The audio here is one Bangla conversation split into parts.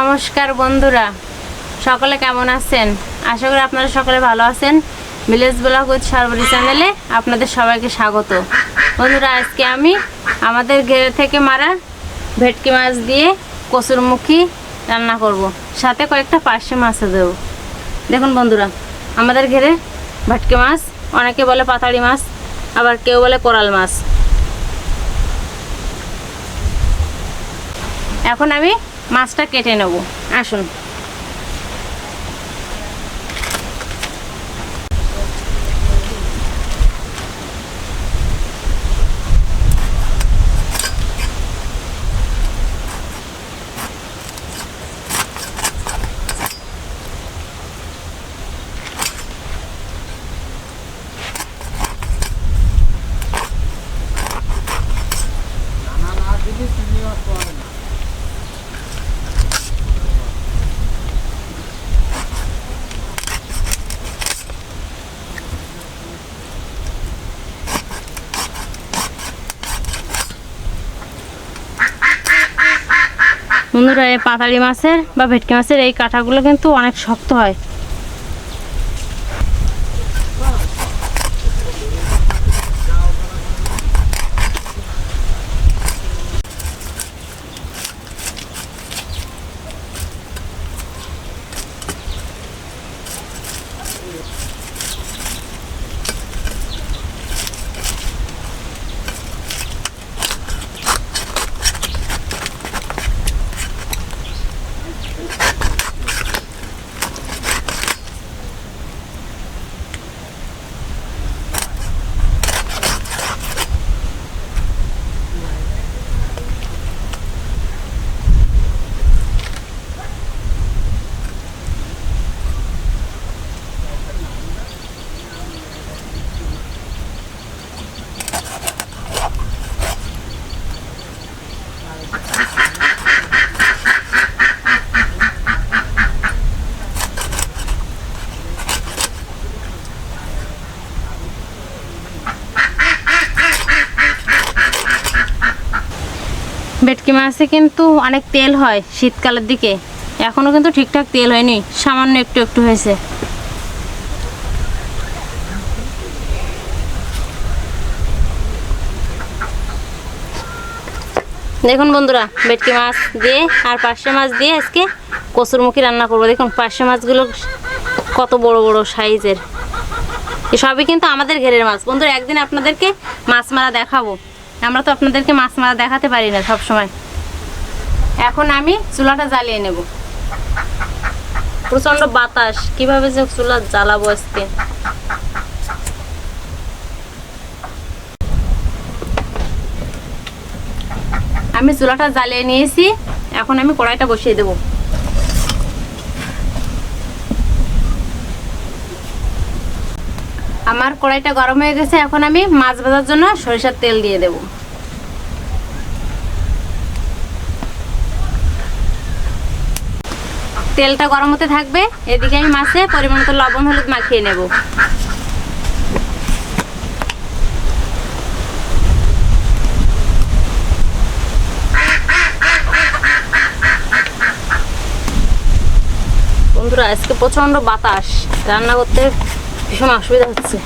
নমস্কার বন্ধুরা, সকলে কেমন আছেন? আশা করি আপনারা সকলে ভালো আছেন। ভিলেজ ব্লগ উইথ সর্বরী চ্যানেলে আপনাদের সবাইকে স্বাগত। বন্ধুরা, আজকে আমি আমাদের ঘেরে থেকে মারা ভেটকি মাছ দিয়ে কচুরমুখী রান্না করব। সাথে কয়েকটা পার্শে মাছও দেবো। দেখুন বন্ধুরা, আমাদের ঘেরে ভেটকি মাছ, অনেকে বলে পাতাড়ি মাছ, আবার কেউ বলে কোরাল মাছ। এখন আমি মাছটা কেটে নেব। আসুন। বন্ধুরা এই পাতালি মাছের বা ভেটকি মাছের এই কাঁটাগুলো কিন্তু অনেক শক্ত হয় ভেটকি মাছে কিন্তু অনেক তেল হয় শীতকালের দিকে। এখনও কিন্তু ঠিকঠাক তেল হয়নি, সামান্য একটু একটু হয়েছে। দেখুন বন্ধুরা, ভেটকি মাছ দিয়ে আর পার্শে মাছ দিয়ে আজকে কচুরমুখী রান্না করব। দেখুন, পার্শে মাছগুলো কত বড় বড় সাইজের। সবই কিন্তু আমাদের ঘেরের মাছ। বন্ধুরা, একদিন আপনাদেরকে মাছ মারা দেখাবো। আমরা তো আপনাদেরকে মাছ মারা দেখাতে পারি না সব সময় এখন আমি চুলাটা জ্বালিয়ে নেব। প্রচণ্ড বাতাস, কীভাবে যে চুলা জ্বালাবো আজকে? আমি চুলাটা জ্বালিয়ে নিয়েছি, এখন আমি কড়াইটা বসিয়ে দেবো। আমার কড়াইটা গরম হয়ে গেছে, এখন আমি মাছ ভাজার জন্য সরিষার তেল দিয়ে দেব। তেলটা গরম হতে থাকবে। এদিকে আমি মাছে পরিমাণ মতো লবণ, হলুদ মাখিয়ে নেব। বন্ধুরা, আজকে প্রচণ্ড বাতাস। রান্না করতে ভীষণ অসুবিধা হচ্ছে।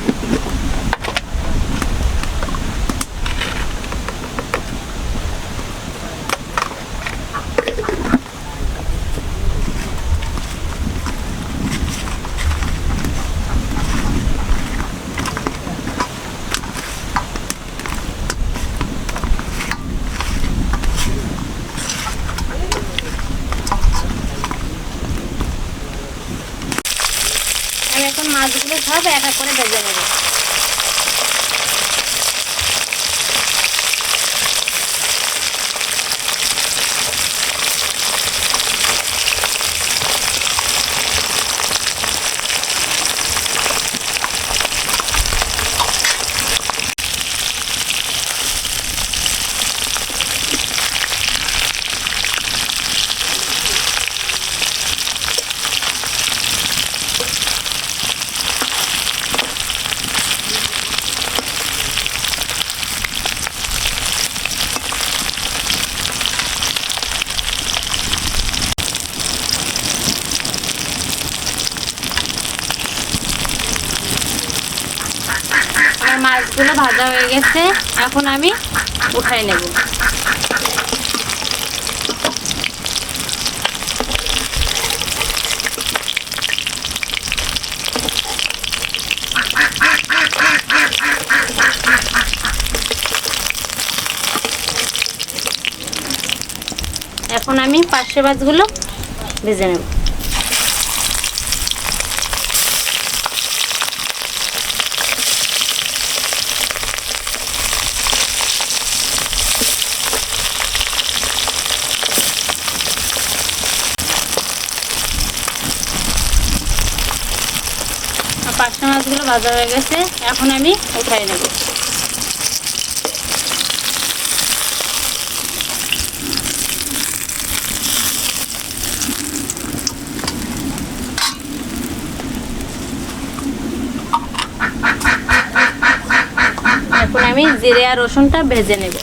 মাছগুলো সব এক এক করে ভেজে নেব। মাছগুলো ভাজা হয়ে গেছে এখন আমি উঠাই নেব। এখন আমি পার্শে মাছগুলো ভেজে নেব পাঁচটা মাছগুলো ভাজা হয়ে গেছে এখন আমি উঠাই নেব। এখন আমি জিরে আর রসুনটা ভেজে নেব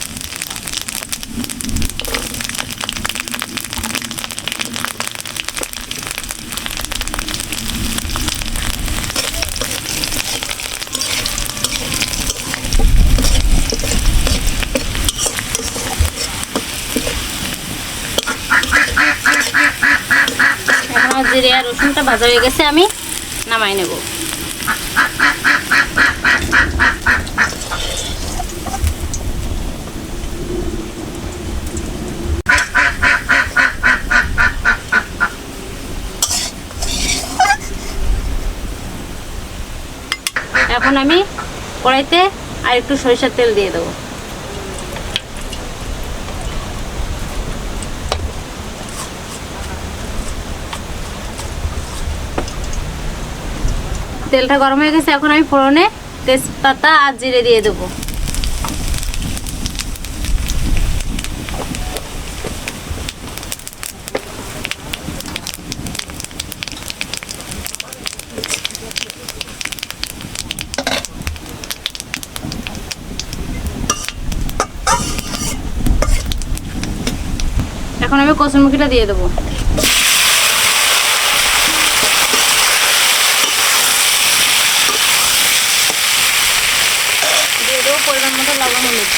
এখন আমার জিরে আর রসুনটা ভাজা হয়ে গেছে, আমি নামাই নেব। এখন আমি কড়াইতে আর একটু সরিষার তেল দিয়ে দেবো। তেলটা গরম হয়ে গেছে, এখন আমি ফোড়নে তেজপাতা আর জিরে দিয়ে দেবো। এখন আমি কসুরমুখিটা দিয়ে দেবো দিয়ে দেবো পরিমাণ মতো লবণ হলুদ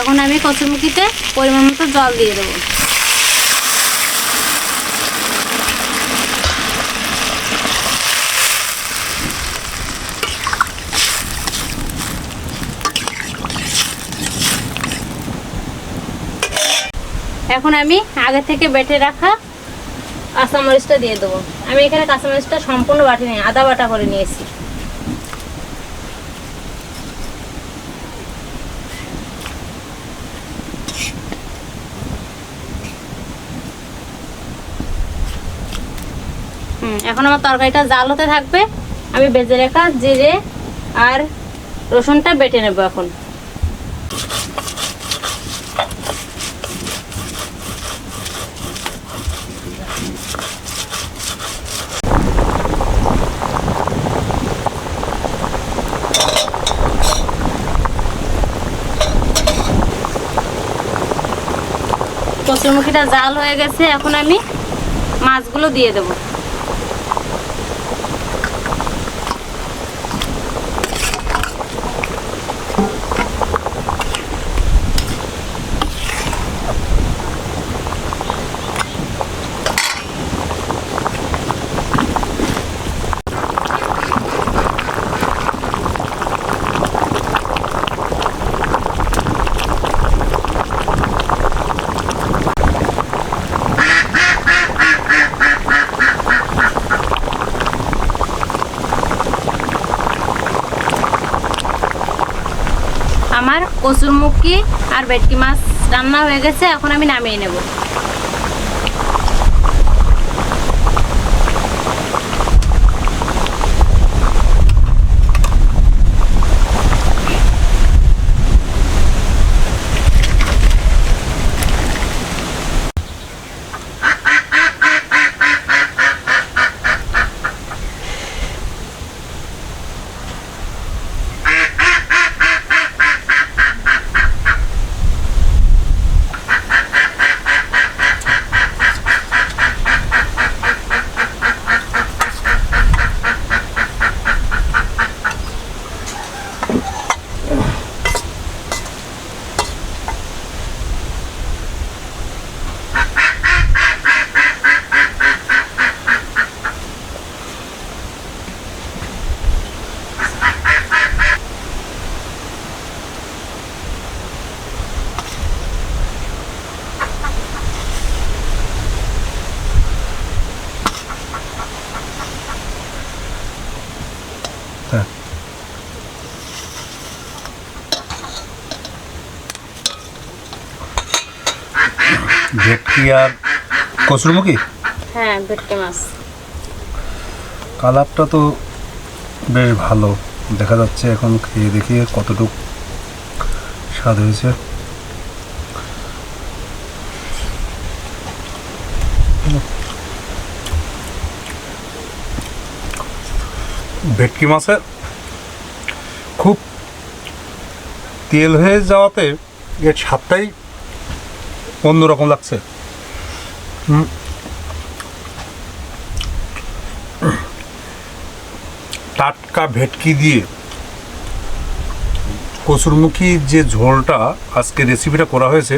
এখন আমি কচুরমুখিতে পরিমাণ মতো জল দিয়ে দেবো। এখন আমি আগে থেকে বেটে রাখা কাঁচামরিচটা দিয়ে দেবো। আমি এখানে কাঁচামরিচটা সম্পূর্ণ বাটি নিই, আদা বাটা করে নিয়েছি। এখন আমার তরকারিটা জাল হতে থাকবে। আমি বেজে রাখা জিরে আর রসুনটা বেটে নেব এখন। কচুরমুখিটা জাল হয়ে গেছে, এখন আমি মাছগুলো দিয়ে দেবো আমার কচুরমুখী আর ভেটকি মাছ রান্না হয়ে গেছে এখন আমি নামিয়ে নেব। আর কচুরমুখী? হ্যাঁ ভেটকি মাছ। কালারটা তো বেশ ভালো। দেখা যাচ্ছে এখন খেয়ে দেখি কতটুক স্বাদ হয়েছে। ভেটকি মাছের খুব তেল হয়ে যাওয়াতে এর স্বাদটাই অন্যরকম লাগছে। টাটকা ভেটকি দিয়ে কচুরমুখী যে ঝোলটা আজকে রেসিপিটা করা হয়েছে,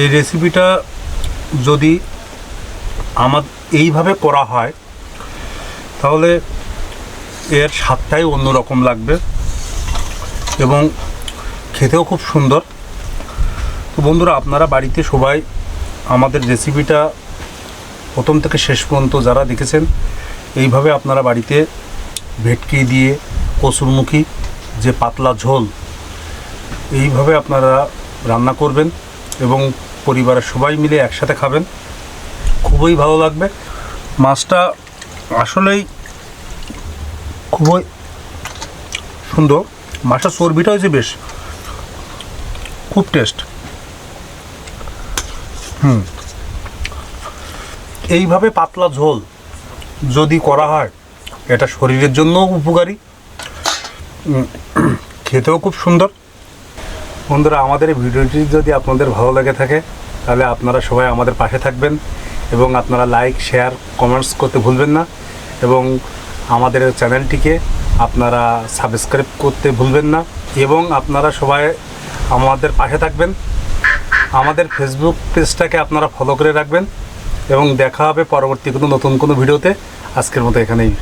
এই রেসিপিটা যদি আমার এইভাবে করা হয়, তাহলে এর স্বাদটাই অন্যরকম লাগবে এবং খেতেও খুব সুন্দর। তো বন্ধুরা, আপনারা বাড়িতে সবাই আমাদের রেসিপিটা প্রথম থেকে শেষ পর্যন্ত যারা দেখেছেন, এইভাবে আপনারা বাড়িতে ভেটকি দিয়ে কসুরমুখী যে পাতলা ঝোল, এইভাবে আপনারা রান্না করবেন এবং পরিবারের সবাই মিলে একসাথে খাবেন। খুবই ভালো লাগবে। মাছটা আসলেই খুবই সুন্দর। মাছটা চর্বিটা হয়েছে বেশ, খুব টেস্ট হুম। এইভাবে পাতলা ঝোল যদি করা হয়, এটা শরীরের জন্য উপকারী। খেতেও খুব সুন্দর। বন্ধুরা, আমাদের এই ভিডিওটি যদি আপনাদের ভালো লেগে থাকে, তাহলে আপনারা সবাই আমাদের পাশে থাকবেন এবং আপনারা লাইক, শেয়ার, কমেন্টস করতে ভুলবেন না এবং আমাদের চ্যানেলটিকে আপনারা সাবস্ক্রাইব করতে ভুলবেন না এবং আপনারা সবাই আমাদের পাশে থাকবেন। আমাদের ফেসবুক পেজটাকে আপনারা ফলো করে রাখবেন এবং দেখা হবে পরবর্তী কোনো নতুন কোনো ভিডিওতে। আজকের মতো এখানেই।